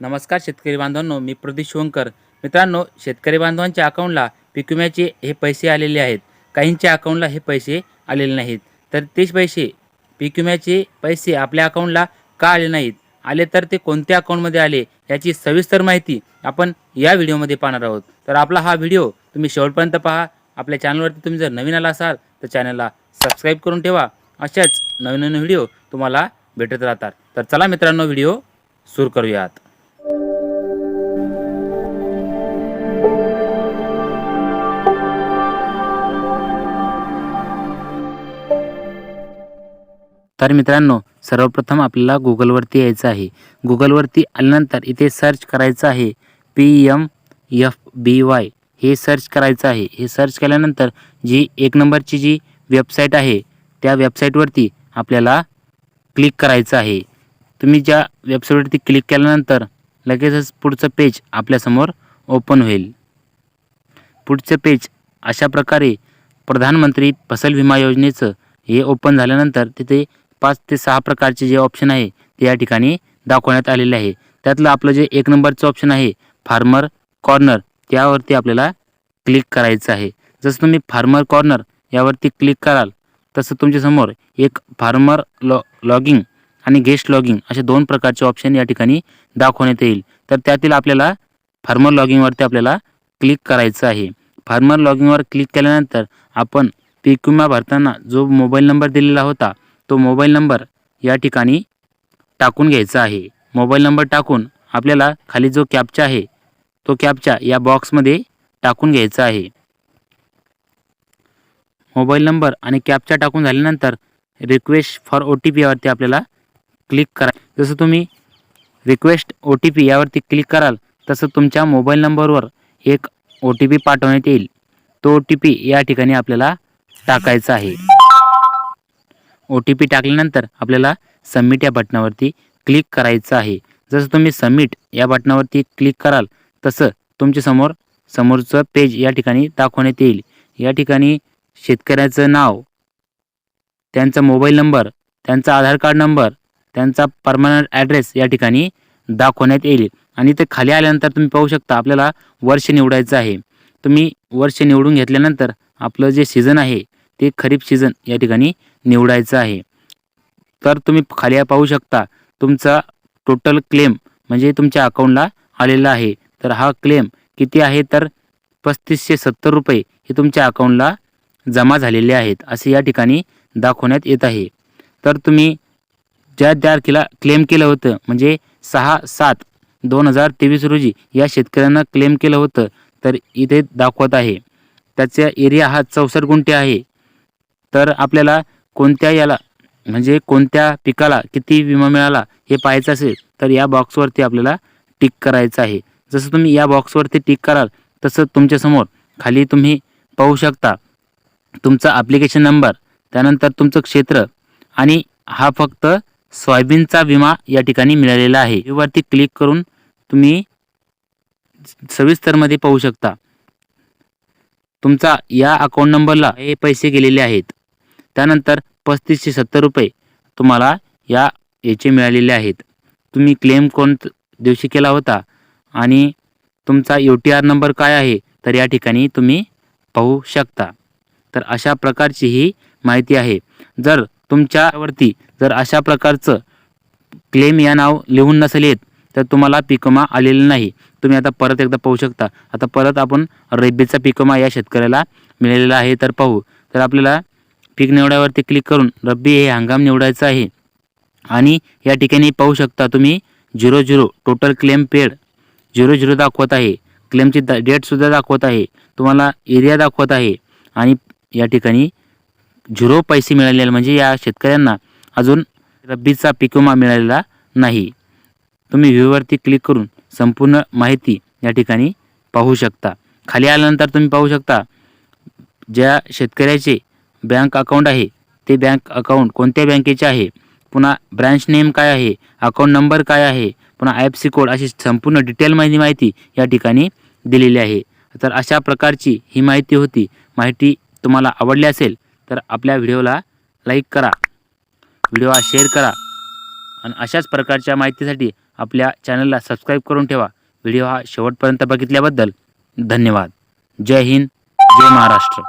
नमस्कार शेतकरी बांधवांनो मी प्रदीप शिवंकर मित्रांनो शेतकरी बांधवांच्या अकाउंटला पीक विम्याचे हे पैसे आलेले आहेत. काहींच्या अकाउंटला हे पैसे आलेले नाहीत. तर तेच पैसे पीक विम्याचे पैसे आपल्या अकाउंटला का आले नाहीत? आले तर ते कोणत्या अकाउंटमध्ये आले? याची सविस्तर माहिती आपण या व्हिडिओमध्ये पाहणार आहोत. तर आपला हा व्हिडिओ तुम्ही शेवटपर्यंत पहा. आपल्या चॅनलवरती तुम्ही जर नवीन आला असाल तर चॅनलला सबस्क्राईब करून ठेवा. अशाच नवीन नवीन व्हिडिओ तुम्हाला भेटत राहतात. तर चला मित्रांनो व्हिडिओ सुरू करूयात. तर मित्रांनो सर्वप्रथम आपल्याला गुगलवरती यायचं आहे. गुगलवरती आल्यानंतर इथे सर्च करायचं आहे P M F B Y हे सर्च करायचं आहे. हे सर्च केल्यानंतर जी एक नंबरची जी वेबसाईट आहे त्या वेबसाईटवरती आपल्याला क्लिक करायचं आहे. तुम्ही ज्या वेबसाईटवरती क्लिक केल्यानंतर लगेचच पुढचं पेज आपल्यासमोर ओपन होईल. पुढचं पेज अशा प्रकारे प्रधानमंत्री फसल विमा योजनेचं हे ओपन झाल्यानंतर तिथे पाच ते सहा प्रकारचे जे ऑप्शन आहे ते या ठिकाणी दाखवण्यात आलेले आहे. त्यातलं आपलं जे एक नंबरचं ऑप्शन आहे फार्मर कॉर्नर त्यावरती आपल्याला क्लिक करायचं आहे. जसं तुम्ही फार्मर कॉर्नर यावरती क्लिक कराल तसं तुमच्यासमोर एक फार्मर लॉ लॉगिंग आणि गेस्ट लॉगिंग असे दोन प्रकारचे ऑप्शन या ठिकाणी दाखवण्यात येईल. तर त्यातील आपल्याला फार्मर लॉगिंगवरती आपल्याला क्लिक करायचं आहे. फार्मर लॉगिंगवर क्लिक केल्यानंतर आपण पीक विमा भरताना जो मोबाईल नंबर दिलेला होता तो मोबाईल नंबर या ठिकाणी टाकून घ्यायचा आहे. मोबाईल नंबर टाकून आपल्याला खाली जो कॅपचा आहे तो कॅपचा या बॉक्समध्ये टाकून घ्यायचा आहे. मोबाईल नंबर आणि कॅपचा टाकून झाल्यानंतर request for O T P यावरती आपल्याला क्लिक करा. जसं तुम्ही रिक्वेस्ट ओ टी पी यावरती क्लिक कराल तसं तुमच्या मोबाईल नंबरवर एक ओ टी पी पाठवण्यात येईल. तो ओ टी पी या ठिकाणी आपल्याला टाकायचा आहे. ओ टी पी टाकल्यानंतर आपल्याला सबमिट या बटनावरती क्लिक करायचं आहे. जसं तुम्ही सबमिट या बटनावरती क्लिक कराल तसं तुमच्यासमोर समोरचं पेज या ठिकाणी दाखवण्यात येईल. या ठिकाणी शेतकऱ्याचं नाव त्यांचा मोबाईल नंबर त्यांचा आधार कार्ड नंबर त्यांचा परमनंट ॲड्रेस या ठिकाणी दाखवण्यात येईल. आणि ते खाली आल्यानंतर तुम्ही पाहू शकता आपल्याला वर्ष निवडायचं आहे. तुम्ही वर्ष निवडून घेतल्यानंतर आपलं जे सीझन आहे ते खरीप सीझन या ठिकाणी निवडायचं आहे. तर तुम्ही खाली पाहू शकता तुमचा टोटल क्लेम म्हणजे तुमच्या अकाउंटला आलेला आहे. तर हा क्लेम किती आहे? तर पस्तीसशे सत्तर रुपये हे तुमच्या अकाउंटला जमा झालेले आहेत असे या ठिकाणी दाखवण्यात येत आहे. तर तुम्ही ज्या तारखेला क्लेम केलं होतं म्हणजे सहा सात दोन हजार तेवीस रोजी या शेतकऱ्यांना क्लेम केलं होतं तर इथे दाखवत आहे. त्याचा एरिया हा चौसष्ट गुंठे आहे. तर आपल्याला कोणत्या याला म्हणजे कोणत्या पिकाला किती विमा मिळाला हे पाहायचं असेल तर या बॉक्सवरती आपल्याला टिक करायचं आहे. जसं तुम्ही या बॉक्सवरती टिक कराल तसं तुमच्यासमोर खाली तुम्ही पाहू शकता तुमचा ॲप्लिकेशन नंबर त्यानंतर तुमचं क्षेत्र आणि हा फक्त सोयाबीनचा विमा या ठिकाणी मिळालेला आहे. वरती क्लिक करून तुम्ही सविस्तरमध्ये पाहू शकता. तुमचा या अकाउंट नंबरला हे पैसे गेलेले आहेत. त्यानंतर पस्तीसशे सत्तर रुपये तुम्हाला या याचे मिळालेले आहेत. तुम्ही क्लेम कोण दिवशी केला होता? आणि तुमचा यू टी आर नंबर काय आहे? तर या ठिकाणी तुम्ही पाहू शकता. तर अशा प्रकारची ही माहिती आहे. जर तुमच्यावरती जर अशा प्रकारचं क्लेम या नाव लिहून नसेल येत तर तुम्हाला पिकमा आलेलं नाही. तुम्ही आता परत एकदा पाहू शकता. आता परत आपण रेबीचा पिकमा या शेतकऱ्याला मिळालेला आहे तर पाहू. तर आपल्याला पीक निवडावरती क्लिक करून रब्बी हे हंगाम निवडायचं आहे. आणि या ठिकाणी पाहू शकता तुम्ही zero zero total claim paid zero zero दाखवत आहे. क्लेमची द डेटसुद्धा दाखवत आहे. तुम्हाला एरिया दाखवत आहे. आणि या ठिकाणी झिरो पैसे मिळालेले म्हणजे या शेतकऱ्यांना अजून रब्बीचा पीक विमा मिळालेला नाही. तुम्ही व्ह्यूवरती क्लिक करून संपूर्ण माहिती या ठिकाणी पाहू शकता. खाली आल्यानंतर तुम्ही पाहू शकता ज्या शेतकऱ्याचे बँक अकाउंट आहे. ते बँक अकाउंट कोणत्या बँकेचे आहे? पुन्हा ब्रँच नेम काय आहे? अकाउंट नंबर काय आहे? पुन्हा आय एफ सी कोड अशी संपूर्ण डिटेल माहिती माहिती या ठिकाणी दिलेली आहे. तर अशा प्रकारची ही माहिती होती. माहिती तुम्हाला आवडली असेल तर आपल्या व्हिडिओला लाईक करा. व्हिडिओ शेअर करा. आणि अशाच प्रकारच्या माहितीसाठी आपल्या चॅनलला सबस्क्राईब करून ठेवा. व्हिडिओ हा शेवटपर्यंत बघितल्याबद्दल धन्यवाद. जय हिंद. जय महाराष्ट्र.